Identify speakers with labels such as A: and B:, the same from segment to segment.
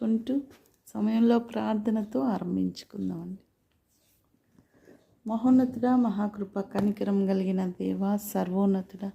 A: స్థుతించుకుంటూ సమయంలో ప్రార్థనతో ఆరంభించుకుందామండి. మహోన్నతుడా మహాకృప కనికరం కలిగిన దేవ సర్వోన్నతుడా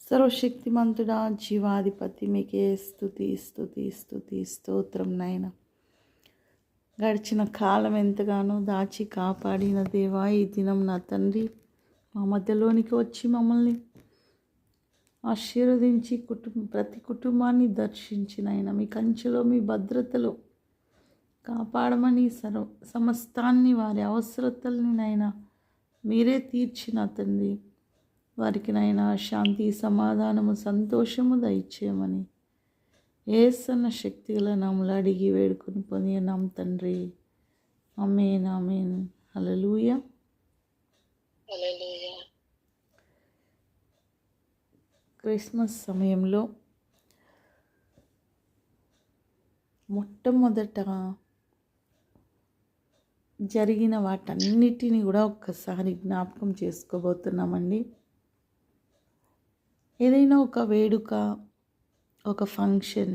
A: సర్వశక్తిమంతుడా జీవాధిపతి మీకే స్థుతి స్థుతి స్థుతి స్తోత్రం నాయన. గడిచిన కాలం ఎంతగానో దాచి కాపాడిన దేవా ఈ దినం నా తండ్రి మా మధ్యలోనికి వచ్చి మమ్మల్ని ఆశీర్వదించి కుటుంబ ప్రతి కుటుంబాన్ని దర్శించిన ఆయన. మీ కంచెలో మీ భద్రతలో కాపాడమని సర్వ సమస్తాన్ని వారి అవసరతల్ని నైనా మీరే తీర్చిన తండ్రి. వారికి నాయన శాంతి సమాధానము సంతోషము దయచేయమని ఏసన్న శక్తిగల నాములు అడిగి వేడుకొని పొంది నామ్ తండ్రి అమేన్ అమేన్ హల్లెలూయ. క్రిస్మస్ సమయంలో మొట్టమొదట జరిగిన వాటన్నిటిని కూడా ఒక్కసారి జ్ఞాపకం చేసుకోబోతున్నామండి. ఏదైనా ఒక వేడుక ఒక ఫంక్షన్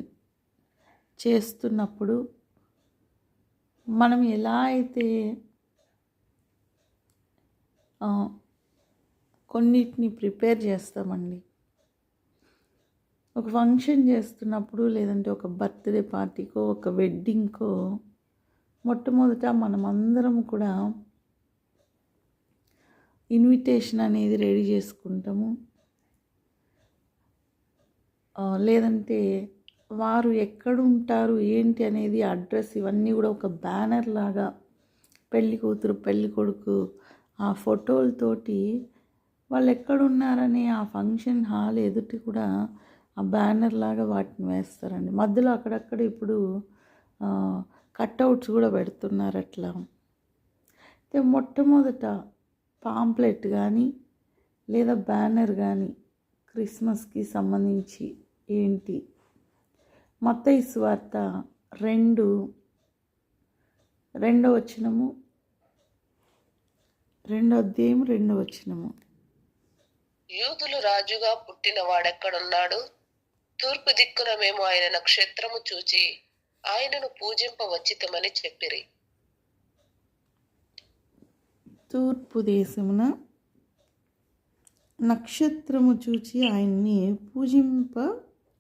A: చేస్తున్నప్పుడు మనం ఎలా అయితే కొన్నిటిని ప్రిపేర్ చేస్తామండి ఒక ఫంక్షన్ చేస్తున్నప్పుడు లేదంటే ఒక బర్త్డే పార్టీకో ఒక వెడ్డింగ్కో మొట్టమొదట మనమందరం కూడా ఇన్విటేషన్ అనేది రెడీ చేసుకుంటాము. లేదంటే వారు ఎక్కడ ఉంటారు ఏంటి అనేది అడ్రస్ ఇవన్నీ కూడా ఒక బ్యానర్ లాగా పెళ్ళి కూతురు పెళ్ళి కొడుకు ఆ ఫోటోలతోటి వాళ్ళు ఎక్కడున్నారని ఆ ఫంక్షన్ హాల్ ఎదుటి కూడా ఆ బ్యానర్ లాగా వాటిని వేస్తారండి. మధ్యలో అక్కడక్కడ ఇప్పుడు కట్అవుట్స్ కూడా పెడుతున్నారు అట్లా. అయితే మొట్టమొదట పాంప్లెట్ కానీ లేదా బ్యానర్ కానీ క్రిస్మస్కి సంబంధించి ఏంటి? మత్తయి వార్త రెండు రెండో వచనము రెండో అధ్యాయం రెండో వచనము.
B: యూదులు రాజుగా పుట్టిన వాడెక్కడున్నాడు? తూర్పు దిక్కున మేము ఆయన నక్షత్రము చూచి ఆయనను పూజింపవచ్చితమని చెప్పిరి.
A: తూర్పు దేశమున నక్షత్రము చూచి ఆయన్ని పూజింప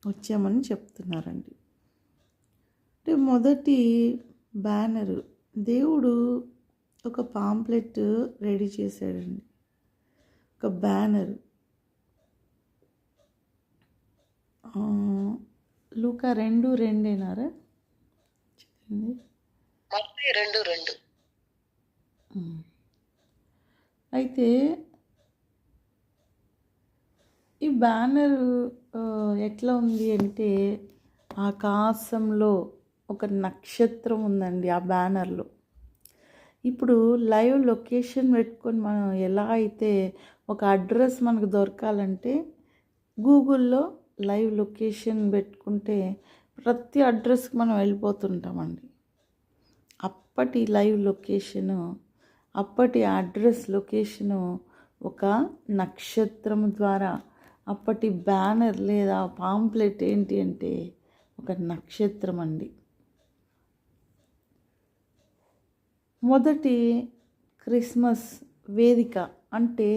A: వచ్చామని చెప్తున్నారండి. అంటే మొదటి బ్యానరు దేవుడు ఒక పాంప్లెట్ రెడీ చేశాడండి. ఒక బ్యానర్ లూకా రెండు రెండేనారా?
B: మత్తయి రెండు రెండు.
A: అయితే ఈ బ్యానర్ ఎట్లా ఉంది అంటే ఆకాశంలో ఒక నక్షత్రం ఉందండి ఆ బ్యానర్లో. ఇప్పుడు లైవ్ లొకేషన్ పెట్టుకొని మనం ఎలా అయితే ఒక అడ్రస్ మనకు దొరకాలంటే గూగుల్లో లైవ్ లొకేషన్ పెట్టుకుంటే ప్రతి అడ్రస్కి మనం వెళ్ళిపోతుంటామండి. అప్పటి లైవ్ లొకేషను అప్పటి అడ్రస్ లొకేషను ఒక నక్షత్రం ద్వారా అప్పటి బ్యానర్ లేదా పాంప్లెట్ ఏంటి అంటే ఒక నక్షత్రం అండి మొదటి క్రిస్మస్ వేదిక అంటే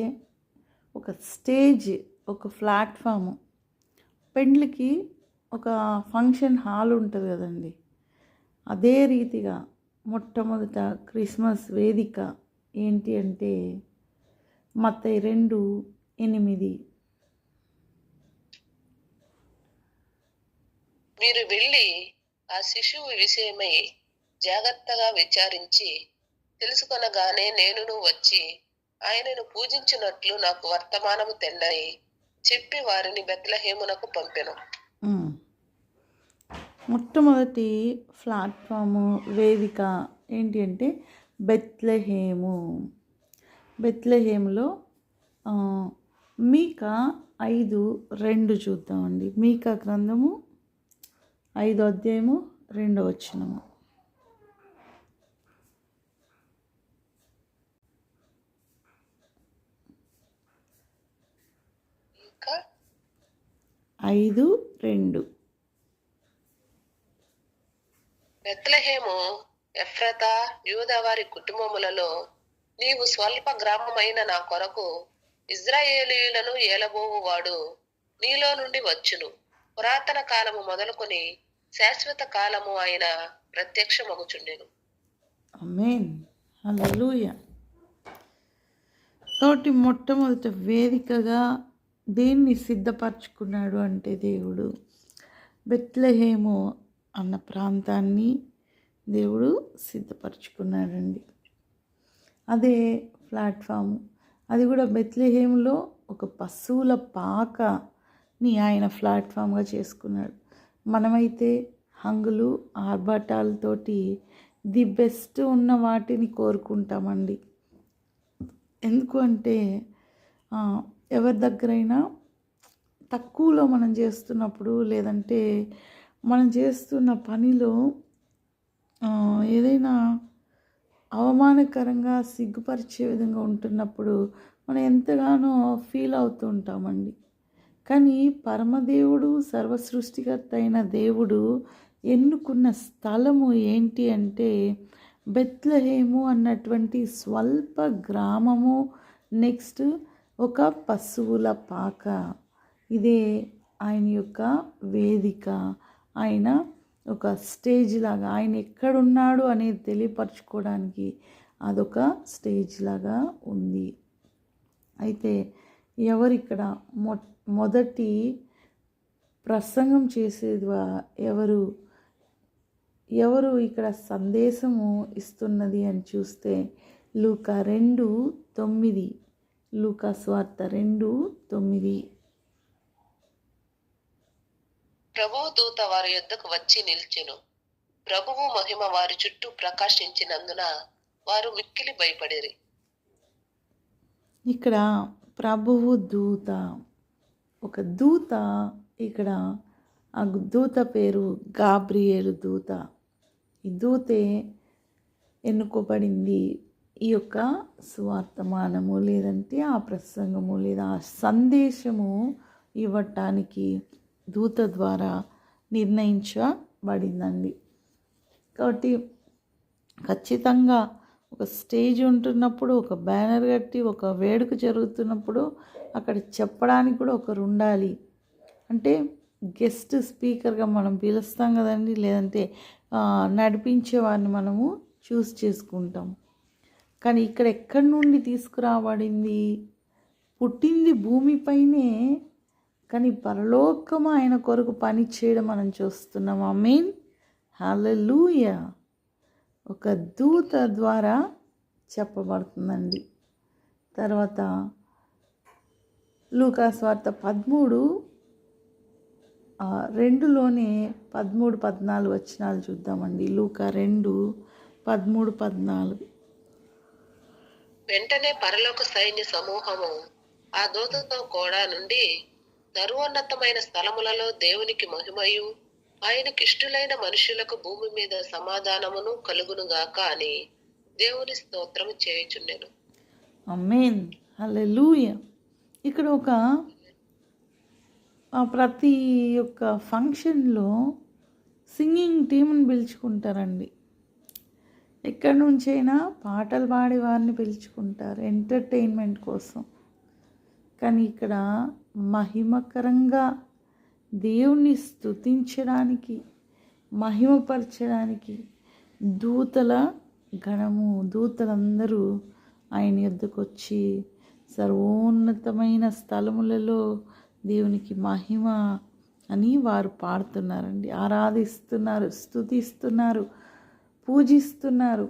A: ఒక స్టేజ్ ఒక ప్లాట్ఫామ్ పెండ్లికి ఒక ఫంక్షన్ హాల్ ఉంటుంది కదండి. అదే రీతిగా మొట్టమొదట క్రిస్మస్ వేదిక ఏంటి అంటే మత్తయి రెండు ఎనిమిది.
B: మీరు వెళ్ళి ఆ శిశువు విషయమై జాగ్రత్తగా విచారించి తెలుసుకొనగానే నేనును వచ్చి ఆయనను పూజించినట్లు నాకు వర్తమానము తెల్లాయి చెప్పి వారిని బెత్లహేమునకు పంపెను.
A: మొట్టమొదటి ప్లాట్ఫాము వేదిక ఏంటి అంటే బెత్లహేము. బెత్లహేములో మీక మీకా ఐదు రెండు చూద్దామండి. మీకా గ్రంథము ఐదో అధ్యాయము రెండో
B: వచ్చినము
A: ఐదు రెండు.
B: బెత్లహేము ఎఫ్రత యూదా వారి కుటుంబములలో నీవు స్వల్ప గ్రామమైన నా కొరకు ఇజ్రాయేలీయులను ఏలబోవువాడు. నీలో నుండి వచ్చును. పురాతన కాలము మొదలుకొని శాశ్వత కాలము ఆయన ప్రత్యక్షమగుచుండెను.
A: అమేన్ హల్లెలూయ. కాబట్టి మొట్టమొదట వేదికగా దేన్ని సిద్ధపరచుకున్నాడు అంటే దేవుడు? బెత్లహేము అన్న ప్రాంతాన్ని దేవుడు సిద్ధపరచుకున్నాడండి. అదే ప్లాట్ఫామ్. అది కూడా బెత్లహేములో ఒక పశువుల పాకని ఆయన ప్లాట్ఫామ్గా చేసుకున్నాడు. మనమైతే హంగులు ఆర్భాటాలతోటి ది బెస్ట్ ఉన్న వాటిని కోరుకుంటామండి. ఎందుకు అంటే ఎవరి దగ్గరైనా తక్కువలో మనం చేస్తున్నప్పుడు లేదంటే మనం చేస్తున్న పనిలో ఏదైనా అవమానకరంగా సిగ్గుపరిచే విధంగా ఉంటున్నప్పుడు మనం ఎంతగానో ఫీల్ అవుతూ ఉంటామండి. కానీ పరమదేవుడు సర్వసృష్టికర్త అయిన దేవుడు ఎన్నుకున్న స్థలము ఏంటి అంటే బెత్లహేము అన్నటువంటి స్వల్ప గ్రామము నెక్స్ట్ ఒక పశువుల పాక. ఇదే ఆయన యొక్క వేదిక. ఆయన ఒక స్టేజ్ లాగా ఆయన ఎక్కడున్నాడు అనేది తెలియపరచుకోవడానికి అదొక స్టేజ్ లాగా ఉంది. అయితే ఎవరిక్కడ మొ మొదటి ప్రసంగం చేసేది ఎవరు? ఎవరు ఇక్కడ సందేశము ఇస్తున్నది అని చూస్తే లూకా రెండు తొమ్మిది. లూకా స్వార్త రెండు తొమ్మిది.
B: ప్రభువు దూత వారి యొద్దకు వచ్చి నిలిచెను. ప్రభువు మహిమ వారి చుట్టూ ప్రకాశించినందున వారు మిక్కిలి భయపడిరి.
A: ఇక్కడ ప్రభువు దూత. ఒక దూత ఇక్కడ ఆ దూత పేరు గాబ్రియేలు దూత. ఈ దూతే ఎన్నుకోబడింది ఈ యొక్క సువార్తమానము లేదంటే ఆ ప్రసంగము లేదా ఆ సందేశము ఇవ్వటానికి దూత ద్వారా నిర్ణయించబడిందండి. కాబట్టి ఖచ్చితంగా ఒక స్టేజ్ ఉంటున్నప్పుడు ఒక బ్యానర్ కట్టి ఒక వేడుక జరుగుతున్నప్పుడు అక్కడ చెప్పడానికి కూడా ఒకరు ఉండాలి. అంటే గెస్ట్ స్పీకర్గా మనం పిలుస్తాం కదండి లేదంటే నడిపించే వారిని మనము చూస్ చేసుకుంటాం. కానీ ఇక్కడ ఎక్కడి నుండి తీసుకురాబడింది? పుట్టింది భూమిపైనే కానీ పరలోకము ఆయన కొరకు పని చేయడం మనం చూస్తున్నాం. I mean hallelujah. ఒక దూత ద్వారా చెప్పబడుతుందండి. తర్వాత లూకాస్వార్త పదమూడు రెండులోనే పదమూడు పద్నాలుగు వచ్చినాలు చూద్దామండి. లూకా రెండు పదమూడు పద్నాలుగు.
B: వెంటనే పరలోక సైన్య సమూహము ఆ దూతతో కూడా నుండి సర్వోన్నతమైన స్థలములలో దేవునికి మహిమయు ఆయన ఇష్టులైన మనుషులకు భూమి మీద సమాధానమును కలుగునుగాక అని దేవుని స్తోత్రము చేయుచుండెను.
A: అమ్మేన్ హల్లెలూయ. ఇక్కడ ఒక ప్రతి ఒక్క ఫంక్షన్లో సింగింగ్ టీంని పిలుచుకుంటారండి. ఎక్కడి నుంచైనా పాటలు పాడే వారిని పిలుచుకుంటారు ఎంటర్టైన్మెంట్ కోసం. కానీ ఇక్కడ మహిమకరంగా దేవుణ్ణి స్థుతించడానికి మహిమపరచడానికి దూతల గణము దూతలందరూ ఆయన యుద్ధకు వచ్చి సర్వోన్నతమైన స్థలములలో దేవునికి మహిమ అని వారు పాడుతున్నారండి. ఆరాధిస్తున్నారు స్థుతిస్తున్నారు పూజిస్తున్నారు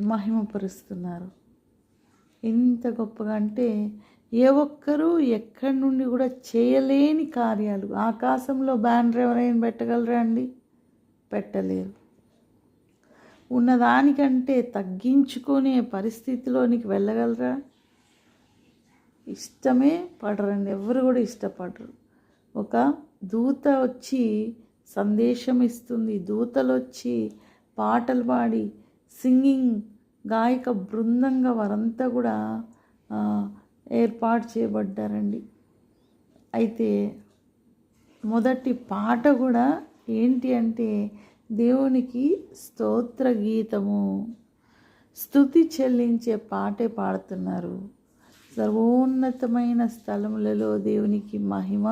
A: మహిమపరుస్తున్నారు. ఎంత గొప్పగా అంటే ఏ ఒక్కరూ ఎక్కడి నుండి కూడా చేయలేని కార్యాలు. ఆకాశంలో బ్యానర్ ఎవరైనా పెట్టగలరా అండి? పెట్టలేరు. ఉన్నదానికంటే తగ్గించుకునే పరిస్థితిలోనికి వెళ్ళగలరా? ఇష్టమే పడరండి. ఎవరు కూడా ఇష్టపడరు. ఒక దూత వచ్చి సందేశం ఇస్తుంది. దూతలు వచ్చి పాటలు పాడి సింగింగ్ గాయక బృందంగా వారంతా కూడా ఏర్పాటు చేయబడ్డారండి. అయితే మొదటి పాట కూడా ఏంటి అంటే దేవునికి స్తోత్ర గీతము స్థుతి చెల్లించే పాటే పాడుతున్నారు. సర్వోన్నతమైన స్థలములలో దేవునికి మహిమ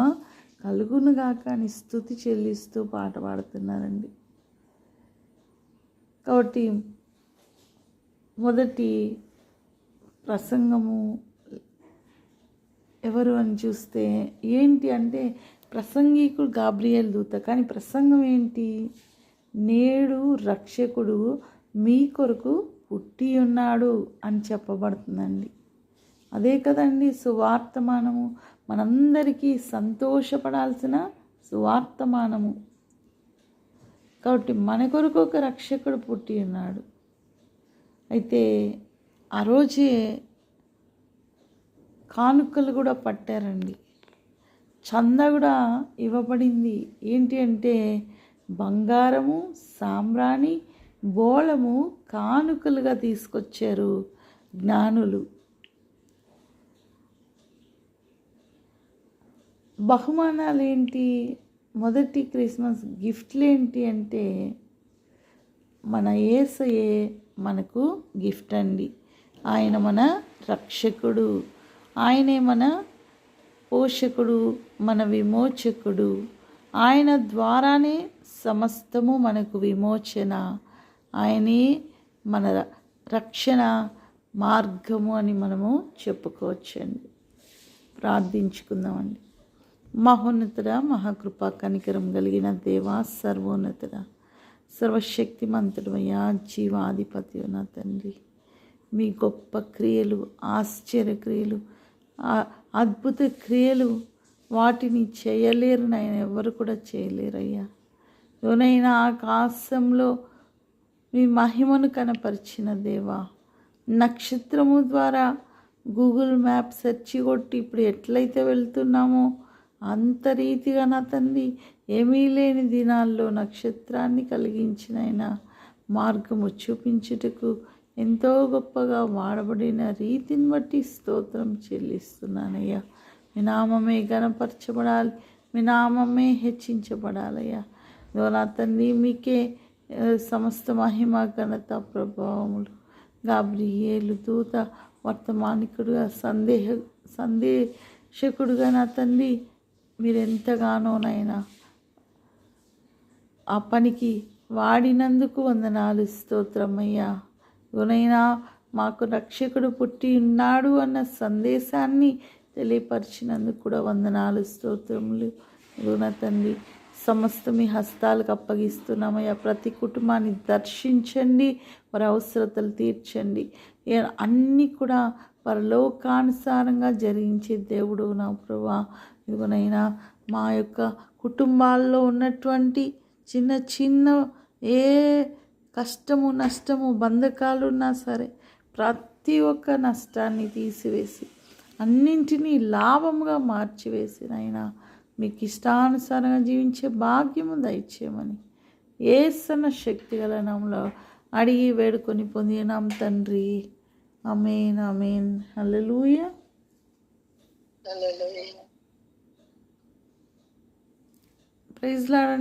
A: కలుగునుగాక అని స్థుతి చెల్లిస్తూ పాట పాడుతున్నారండి. కాబట్టి మొదటి ప్రసంగము ఎవరు అని చూస్తే ఏంటి అంటే ప్రసంగికుడు గాబ్రియల్ దూత. కానీ ప్రసంగం ఏంటి? నేడు రక్షకుడు మీ కొరకు పుట్టి ఉన్నాడు అని చెప్పబడుతుందండి. అదే కదండి సువార్తమానము మనందరికీ సంతోషపడాల్సిన సువార్తమానము కాబట్టి మన కొరకు ఒక రక్షకుడు పుట్టి ఉన్నాడు. అయితే ఆ రోజే కానుకలు కూడా పట్టారండి. చంద కూడా ఇవ్వబడింది. ఏంటి అంటే బంగారము సాంబ్రాణి బోళము కానుకలుగా తీసుకొచ్చారు జ్ఞానులు. బహుమానాలు ఏంటి మొదటి క్రిస్మస్ గిఫ్ట్లు ఏంటి అంటే మన ఏసయే మనకు గిఫ్ట్ అండి. ఆయన మన రక్షకుడు. ఆయనే మన పోషకుడు మన విమోచకుడు. ఆయన ద్వారానే సమస్తము మనకు విమోచన. ఆయనే మన ర- రక్షణ మార్గము అని మనము చెప్పుకోవచ్చండి. ప్రార్థించుకుందామండి. మహోన్నతుడ మహాకృపా కనికరం కలిగిన దేవా సర్వోన్నతుడ. సర్వశక్తిమంతుడమయ్యా జీవాధిపతి నా తండ్రి. మీ గొప్ప క్రియలు ఆశ్చర్య క్రియలు అద్భుత క్రియలు వాటిని చేయలేరు నాయన ఎవరు కూడా చేయలేరయ్యా. ఎవరైనా ఆకాశంలో మీ మహిమను కనపరిచిన దేవా నక్షత్రము ద్వారా గూగుల్ మ్యాప్ సెర్చ్ కొట్టి ఇప్పుడు ఎట్లయితే వెళ్తున్నామో అంత రీతిగా నా తండ్రి ఏమీ లేని దినాల్లో నక్షత్రాన్ని కలిగించిన మార్గము చూపించుటకు ఎంతో గొప్పగా వాడబడిన రీతిని బట్టి స్తోత్రం చెల్లిస్తున్నానయ్యా. మీ నామమే గణపరచబడాలి మీ నామమే హెచ్చించబడాలయ్యా. ఇదో నా తండ్రి మీకే సమస్త మహిమ ఘనత ప్రభావములు. గాబ్రియేలు దూత వర్తమానికుడుగా సందేహ సందేశకుడుగా నా తండ్రి మీరు ఎంతగానోనైనా ఆ పనికి వాడినందుకు వందనాలు స్తోత్రమయ్యా. గునైనా మాకు రక్షకుడు పుట్టి ఉన్నాడు అన్న సందేశాన్ని తెలియపరిచినందుకు కూడా వందనాలు స్తోత్రములు. గుణ తండ్రి సమస్త మీ హస్తాలకు అప్పగిస్తున్నామయ్యా. ప్రతి కుటుంబాన్ని దర్శించండి వారి అవసరతలు తీర్చండి అన్నీ కూడా పరలోకానుసారంగా జరిగించే దేవుడు నా ప్రభా. ఇదిగోనైనా మా యొక్క కుటుంబాల్లో ఉన్నటువంటి చిన్న చిన్న ఏ కష్టము నష్టము బంధకాలు ఉన్నా సరే ప్రతి ఒక్క నష్టాన్ని తీసివేసి అన్నింటినీ లాభముగా మార్చివేసినైనా మీకు ఇష్టానుసారంగా జీవించే భాగ్యము దయచేయమని ఏసన్న శక్తి గల అడిగి వేడుకొని పొందినాం తండ్రి. అమేన్ అమేన్
B: హల్లెలూయా.
A: ప్రైజ్ లాడండి